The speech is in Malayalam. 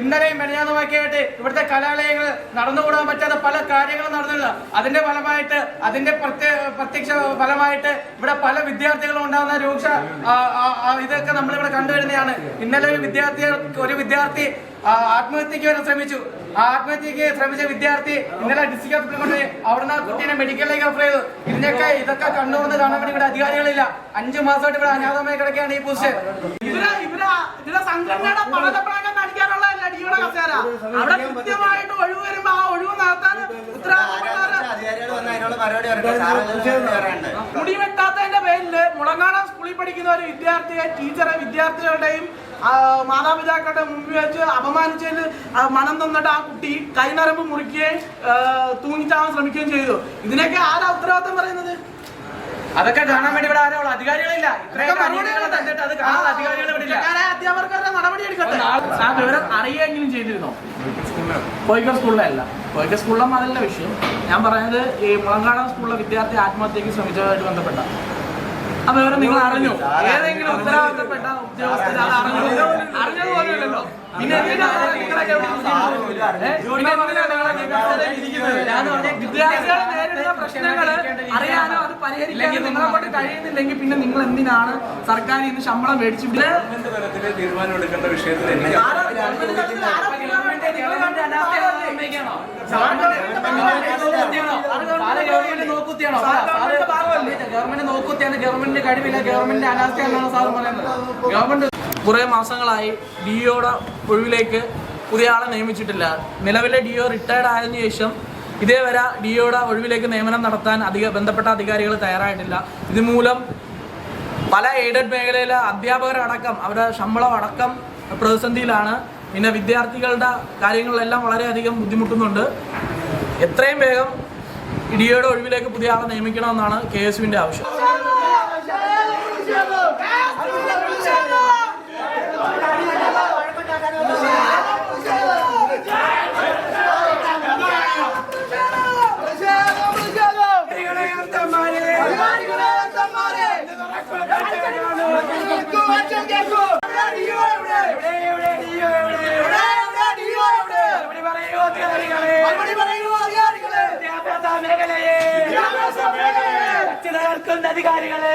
ഇന്നലെയും മെനഞ്ഞാന്നുമൊക്കെ ആയിട്ട് ഇവിടുത്തെ കലാലയങ്ങൾ നടന്നുകൂടാൻ പറ്റാത്ത പല കാര്യങ്ങളും നടന്നില്ല അതിന്റെ ഫലമായിട്ട് അതിന്റെ പ്രത്യക്ഷ ഫലമായിട്ട് ഇവിടെ പല വിദ്യാർത്ഥികളും ഉണ്ടാകുന്ന രൂക്ഷ ഇതൊക്കെ നമ്മളിവിടെ കണ്ടുവരുന്നതാണ്. ഇന്നലെ ഒരു വിദ്യാർത്ഥി ഒരു വിദ്യാർത്ഥി ആത്മഹത്യക്ക് വരെ ശ്രമിച്ചു. ആത്മഹത്യക്ക് ശ്രമിച്ച വിദ്യാർത്ഥി ഇന്നലെ ഡിസ്ട്രിക്ട് ഹോസ്പിറ്റലിൽ കൊണ്ട് അവിടുന്ന് കുട്ടീനെ മെഡിക്കലിലേക്ക് റെഫർ ചെയ്തു. ഇതിനൊക്കെ ഇതൊക്കെ കണ്ടുകൊണ്ട് കാണാൻ വേണ്ടി ഇവിടെ അധികാരികളില്ല. അഞ്ചു മാസമായിട്ട് ഇവിടെ അനാഥമായി കിടക്കുകയാണ് ഈ പോസ്റ്റ് ഇവരെ ഇവരെ സംഘടനയുടെ ഡിയുടെ കസേര. അവിടെ കൃത്യമായിട്ട് ഒഴിവ് വരുമ്പോ ആ ഒഴിവ് നടത്താൻ മുടി വെട്ടാത്തതിന്റെ പേരിൽ മുളങ്ങാട സ്കൂളിൽ പഠിക്കുന്ന ഒരു വിദ്യാർത്ഥിയെ ടീച്ചറെ വിദ്യാർത്ഥികളുടെയും ആ, മാതാപിതാക്കളുടെ മുമ്പിൽ വെച്ച് അപമാനിച്ചതിൽ ആ, മനം തന്നിട്ട് ആ കുട്ടി കൈനരമ്പ് മുറിക്കുകയും തൂങ്ങിച്ചാവാൻ ശ്രമിക്കുകയും ചെയ്തു. ഇതിനൊക്കെ ആരാ ഉത്തരവാദിത്തം പറയുന്നത്? അതൊക്കെ കാണാൻ വേണ്ടി ഇവിടെ ആരാ അധികാരികളില്ല. ഇത്രയും ഇതൊക്കെ അനീതികൾ തന്നിട്ട് കാണാൻ അധികാരികൾ ഇവിടെ ഇല്ല എടുക്കട്ടെ. ആ വിവരം അറിയുകയെങ്കിലും ചെയ്തിരുന്നോ? കോയിക്കർ സ്കൂളിലല്ല കോയിക്കർ സ്കൂളിലെ അതല്ല വിഷയം. ഞാൻ പറയുന്നത് ഈ മുളങ്കാടൻ സ്കൂളിലെ വിദ്യാർത്ഥി ആത്മഹത്യക്ക് ശ്രമിച്ചതുമായിട്ട് ബന്ധപ്പെട്ട. ആ വിവരം നിങ്ങൾ അറിഞ്ഞു? ഏതെങ്കിലും ഉത്തരവാദിത്തപ്പെട്ട ഉദ്യോഗസ്ഥർ അത് അറിഞ്ഞു ഇരിക്കുന്നത്? ഏ? പിന്നെ വിദ്യാർത്ഥികൾ നേരിടുന്ന പ്രശ്നങ്ങൾ പരിഹരിക്കാനോ നിങ്ങളെ കൊണ്ട് കഴിയുന്നില്ലെങ്കിൽ പിന്നെ നിങ്ങൾ എന്തിനാണ് സർക്കാർ ഇന്ന് ശമ്പളം മേടിച്ചു തീരുമാനം എടുക്കേണ്ട വിഷയത്തിൽ ഗവൺമെന്റ് നോക്കുത്തിയാണോ? ഗവൺമെന്റിന്റെ കഴിവില്ല. ഗവൺമെന്റ് അനാസ്ഥയാണെന്നാണ് സാർ പറയുന്നത്? ഗവൺമെന്റ് കുറേ മാസങ്ങളായി ഡിഒയുടെ ഒഴിവിലേക്ക് പുതിയ ആളെ നിയമിച്ചിട്ടില്ല. നിലവിലെ ഡിഒ റിട്ടയർഡ് ആയതിനു ശേഷം ഇതേവരെ ഡിഒയുടെ ഒഴിവിലേക്ക് നിയമനം നടത്താൻ അധിക ബന്ധപ്പെട്ട അധികാരികൾ തയ്യാറായിട്ടില്ല. ഇതുമൂലം പല എയ്ഡഡ് മേഖലയിലെ അധ്യാപകരടക്കം അവരുടെ ശമ്പളം അടക്കം പ്രതിസന്ധിയിലാണ്. പിന്നെ വിദ്യാർത്ഥികളുടെ കാര്യങ്ങളിലെല്ലാം വളരെയധികം ബുദ്ധിമുട്ടുന്നുണ്ട്. എത്രയും വേഗം ഡിഒയുടെ ഒഴിവിലേക്ക് പുതിയ ആളെ നിയമിക്കണമെന്നാണ് കെ എസ് യുവിന്റെ ആവശ്യം അധികാരികളെ